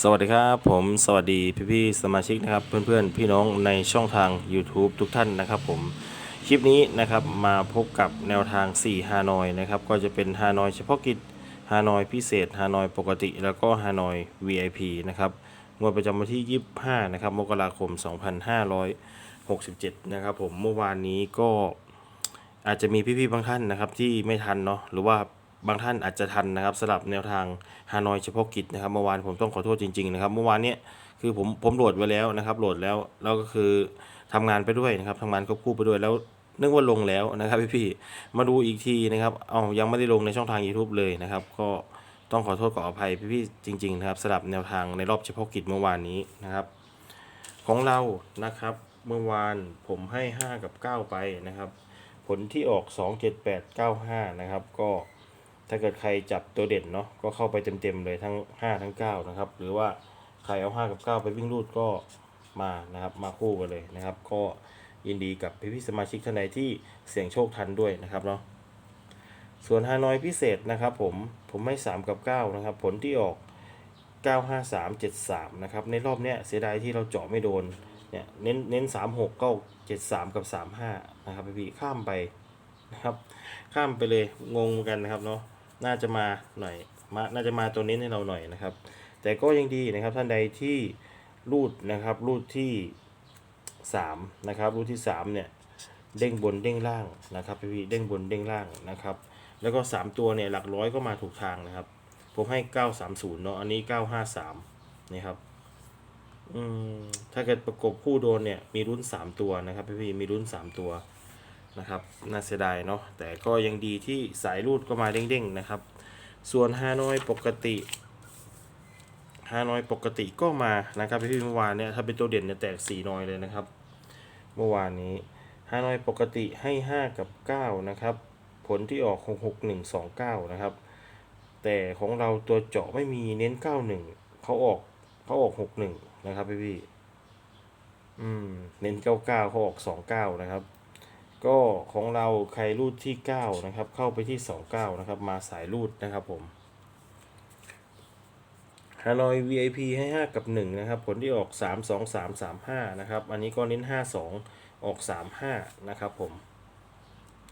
สวัสดีครับผมสวัสดีพี่ๆสมาชิกนะครับ เพื่อนๆ พี่น้องในช่องทาง YouTube ทุกท่านนะครับผมคลิปนี้นะครับมาพบกับแนวทาง 4 ฮานอยนะครับ ก็จะเป็นฮานอยเฉพาะกิจฮานอยพิเศษฮานอยปกติ แล้วก็ฮานอย VIP นะครับงวดประจำวันที่ 25 นะครับมกราคม 2567 นะครับผมเมื่อวานนี้ก็อาจจะมีพี่ๆบางท่านนะครับที่ไม่ทันเนาะหรือว่า บางท่านอาจจะทันนะครับสำหรับแนวทางฮานอยเฉพาะกิจนะครับเมื่อวานผมต้องขอโทษจริงๆนะครับเมื่อวานเนี้ยคือผมผมโหลดไว้แล้วนะครับโหลดแล้วแล้วก็คือทำงานไปด้วยนะครับทำงานควบคู่ไปด้วยแล้วนึกว่าลงแล้วนะครับพี่ๆมาดูอีกทีนะครับเอายังไม่ได้ลงในช่องทาง YouTube เลยนะครับ ก็ต้องขอโทษขออภัยพี่ๆจริง ๆ นะครับสำหรับแนวทางในรอบเฉพาะกิจเมื่อวานนี้นะครับ ของเรานะครับเมื่อวานผมให้ 5 กับ 9 ไปนะครับ ผลที่ออก 2 7 8 9 5 นะครับ ก็ ถ้าเกิดใครจับตัวเด่นเนาะก็เข้าไปเต็มๆเลยทั้ง 5 ทั้ง 9 นะครับ หรือว่าใครเอา 5 กับ 9 ไปวิ่งรูดก็มานะครับมาคู่กันเลยนะครับ ก็ยินดีกับพี่ๆสมาชิกท่านใดที่เสี่ยงโชคทันด้วยนะครับเนาะส่วนฮานอยพิเศษนะครับผมผมให้ 3 กับ 9 นะครับ ผลที่ออก 95373 นะครับ ในรอบเนี้ยเสียดายที่เราเจาะไม่โดนเนี่ยเน้นเน้น36ก็73 กับ 35 นะครับพี่ๆข้ามไปนะครับ ข้ามไปเลยงงเหมือนกันนะครับเนาะ น่าจะมาหน่อยมาน่าจะมาตัวนี้ให้เราหน่อยนะครับ แต่ก็ยังดีนะครับท่านใดที่รูดนะครับรูดที่3นะครับรูดที่3เนี่ยเด้งบนเด้งล่างนะครับพี่ๆเด้งบนเด้งล่างนะครับ แล้วก็ 3 ตัวเนี่ยหลักร้อยก็มาถูกทางนะครับ ผมให้ 930เนาะอันนี้ 953นี่ครับอืมถ้าเกิดประกบคู่โดนเนี่ยมีรุ่น 3 ตัวนะครับพี่ๆมีรุ่น 3 ตัว นะครับน่าเสียดายเนาะแต่ก็ยังดีที่สายรูดก็มาเด้งๆนะครับ ส่วนฮานอยปกติฮานอยปกติก็มานะครับพี่เมื่อวานเนี่ยถ้าเป็นตัวเด่นเนี่ยแตกสี่นอยเลยนะครับ เมื่อวานนี้ฮานอยปกติให้ 5 กับ 9 นะครับ ผลที่ออก 6 6 1 2 9 นะครับ แต่ของเราตัวเจาะไม่มีเน้น 91เขาออกเขาออก 61 นะครับพี่พี่อืม เน้น 99เขาออก 29 นะครับ ก็ของเราใครรูดที่ 9 นะครับ เข้าไปที่ 29 นะครับ มาสายรูดนะครับผมฮานอย VIP ให้ 5 กับ 1 นะครับ ผลที่ออก 3 2 3 3 5 นะครับ อันนี้ก็เน้น 5 2 ออก 3 5 นะครับผม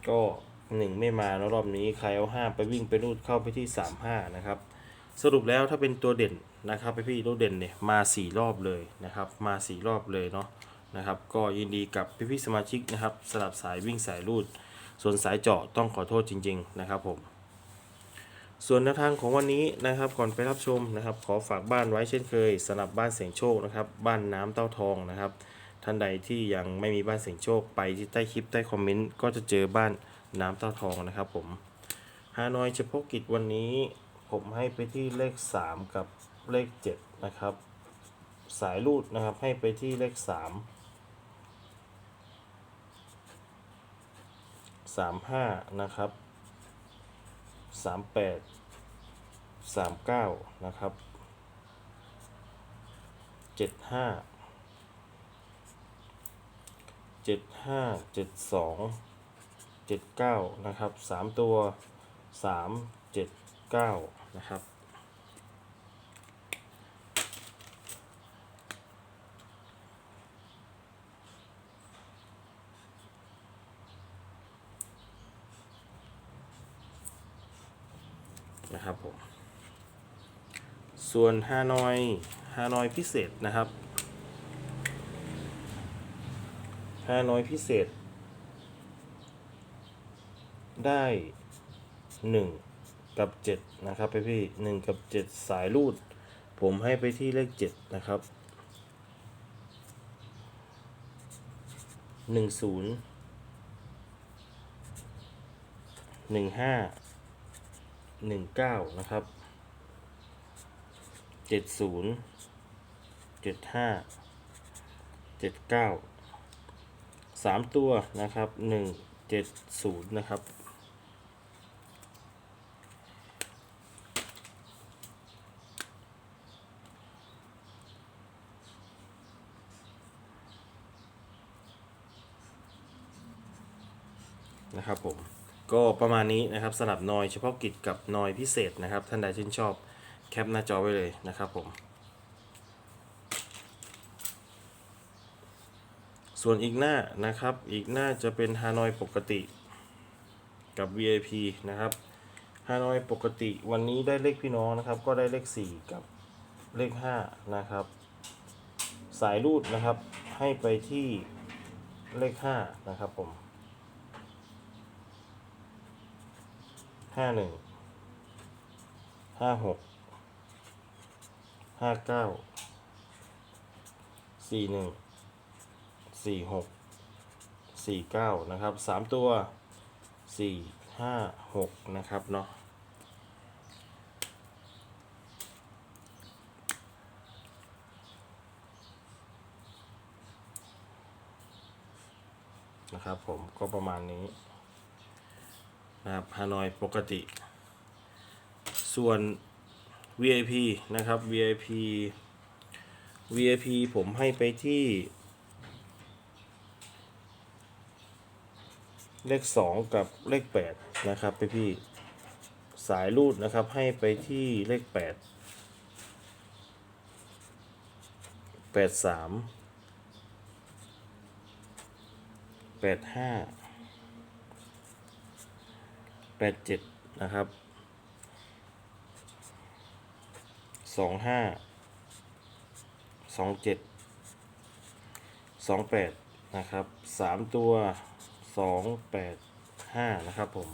ก็ 1 ไม่มาแล้วรอบนี้ใครเอา 5 ไปวิ่งไปรูดเข้าไปที่ 3 5 นะครับ สรุปแล้วถ้าเป็นตัวเด่นนะครับพี่ๆตัวเด่นเนี่ยมา 4 รอบเลยนะครับ มา 4 รอบเลยเนาะ นะครับ ก็ยินดีกับพี่ๆสมาชิกนะครับสลับสายวิ่งสายรูด ส่วนสายเจาะต้องขอโทษจริง ๆ นะครับผมส่วนแนวทางของวันนี้นะครับก่อนไปรับชมนะครับ ขอฝากบ้านไว้เช่นเคยสำหรับบ้านเสียงโชคนะครับ บ้านน้ำเต้าทองนะครับ ท่านใดที่ยังไม่มีบ้านเสียงโชคไปที่ใต้คลิปใต้คอมเมนต์ก็จะเจอบ้านน้ำเต้าทองนะครับ ผมฮานอยเฉพาะกิจวันนี้ ผมให้ไปที่เลข 3 กับเลข7นะครับ สายรูดนะครับให้ไปที่เลข 3 สามห้านะครับสามแปดสามเก้านะครับเจ็ดห้าเจ็ดห้าเจ็ดสองเจ็ดเก้านะครับสามตัวสามเจ็ดเก้านะครับ นะครับผมส่วนฮานอยฮานอยพิเศษนะครับฮานอยพิเศษ ได้หนึ่งกับเจ็ดนะครับพี่พี่หนึ่งกับเจ็ดสายรูด ผมให้ไปที่เลขเจ็ดนะครับหนึ่งศูนย์หนึ่งห้า หนึ่งเก้านะครับเจ็ดศูนย์เจ็ดห้าเจ็ดเก้าสามตัวนะครับหนึ่งเจ็ดศูนย์นะครับนะครับผม ก็ประมาณนี้นะครับสลับนอยเฉพาะกิจกับนอยพิเศษนะครับ ท่านใดชื่นชอบแคปหน้าจอไว้เลยนะครับผม ส่วนอีกหน้านะครับอีกหน้าจะเป็นฮานอยปกติกับ VIP นะครับฮานอยปกติวันนี้ได้เลขพี่น้องนะครับ ก็ได้เลข 4 กับเลข 5 นะครับ สายรูดนะครับให้ไปที่เลข 5 นะครับผม ห้าหนึ่งห้าหกห้าเก้าสี่หนึ่งสี่หกสี่เก้านะครับสามตัวสี่ห้าหกนะครับเนาะนะครับผมก็ประมาณนี้ นะครับฮานอยปกติ ส่วน VIP นะครับ VIP VIP ผมให้ไปที่ เลข 2 กับเลข 8 นะครับพี่พี่สายรูดนะครับให้ไปที่เลข 8 8 3 8 5 แปดเจ็ดนะครับสองห้าสองเจ็ดสองแปดนะครับสามตัวสองแปดห้านะครับผม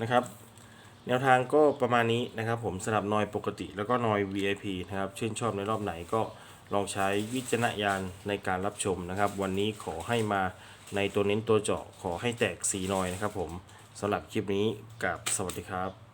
นะครับ แนวทางก็ประมาณนี้นะครับผมสำหรับนอยปกติแล้วก็นอย VIP นะครับชื่นชอบในรอบไหนก็ลองใช้วิจารณญาณในการรับชมนะครับ วันนี้ขอให้มาในตัวเน้นตัวเจาะขอให้แตกสีนอยนะครับผมสำหรับคลิปนี้กับสวัสดีครับ